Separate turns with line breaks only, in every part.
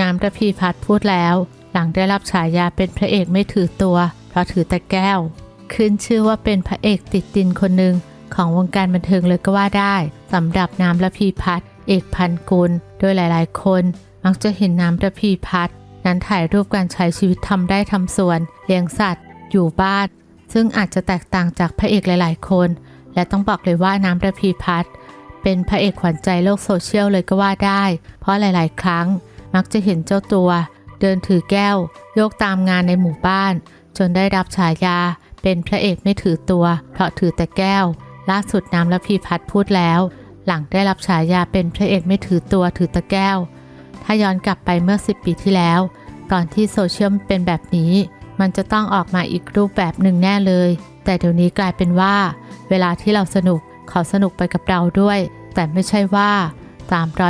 น้ำระพีพัฒพูดแล้ว หลังได้รับฉายาเป็นพระเอกไม่ถือตัว เพราะถือแต่แก้ว ขึ้นชื่อว่าเป็นพระเอกติดดินคนหนึ่งของวงการบันเทิงเลยก็ว่าได้สำหรับน้ำระพีพัฒเอกพันกุล โดยหลายๆ คน มักจะเห็นน้ำระพีพัฒนั้นถ่ายรูปการใช้ชีวิตทำได้ทำสวน เลี้ยงสัตว์ อยู่บ้าน ซึ่งอาจจะแตกต่างจากพระเอกหลาย ๆ คน และต้องบอกเลยว่าน้ำระพีพัฒเป็นพระเอกขวัญใจโลกโซเชียลเลยก็ว่าได้ เพราะหลาย ๆ ครั้ง มักจะเห็นเจ้าตัว เดินถือแก้ว โยกตามงานในหมู่บ้าน จนได้รับฉายา เป็นพระเอกไม่ถือตัว เพราะถือแต่แก้ว ล่าสุดน้ำระพีพัฒน์พูดแล้ว หลังได้รับฉายาเป็นพระเอกไม่ถือตัวถือแตะแก้ว ถ้าย้อนกลับไปเมื่อ 10 ปีที่แล้วก่อนที่โซเชียลเป็นแบบนี้ มันจะต้องออกมาอีกรูปแบบหนึ่งแน่เลย แต่เดี๋ยวนี้กลายเป็นว่า เวลาที่เราสนุกเขาสนุกไปกับเราด้วย แต่ไม่ใช่ว่า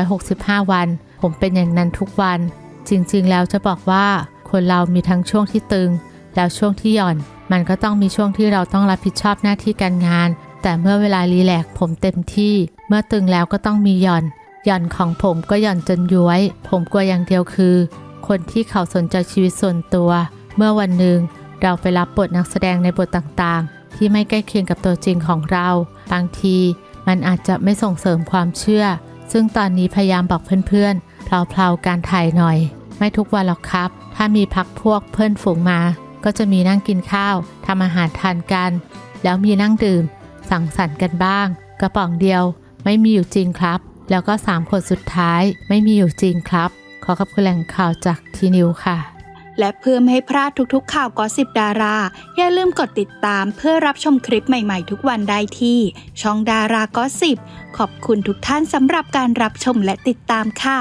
365 วัน ผมเป็นอย่างนั้นทุกวัน จริงๆ แล้วจะบอกว่าคนเรามีทั้งช่วงที่ตึง แล้วช่วงที่หย่อน มันก็ต้องมีช่วงที่เราต้องรับผิดชอบหน้าที่การงาน แต่เมื่อเวลารีแลกผมเต็มที่ เมื่อตึงแล้วก็ต้องมีหย่อน หย่อนของผมก็หย่อนจนย้วย ผมกลัวอย่างเดียวคือ คนที่เขาสนใจชีวิตส่วนตัว เมื่อวันหนึ่งเราไปรับบทนักแสดงในบทต่างๆ ที่ไม่ใกล้เคียงกับตัวจริงของเรา บางทีมันอาจจะไม่ส่งเสริมความเชื่อ ซึ่งตอนนี้พยายามบอกเพื่อนๆ เพลาๆการถ่ายหน่อย ไม่ทุกวันหรอกครับ ถ้ามีพักพวกเพื่อนฝูงมา ก็จะมีนั่งกินข้าวทำอาหารทานกัน แล้วมีนั่งดื่ม สังสรรค์กันบ้าง กระป๋องเดียว ไม่มีอยู่จริงครับ แล้วก็3คนสุดท้ายไม่มีอยู่จริงครับ ขอขอบคุณแหล่งข่าวจากทีนิวค่ะ
และเพื่อไม่ให้พลาดทุกๆ ข่าวก็สิบดารา อย่าลืมกดติดตามเพื่อรับชมคลิปใหม่ๆ ทุกวันได้ที่ ช่องดาราก็สิบขอบคุณทุกท่านสำหรับการรับชมและติดตามค่ะ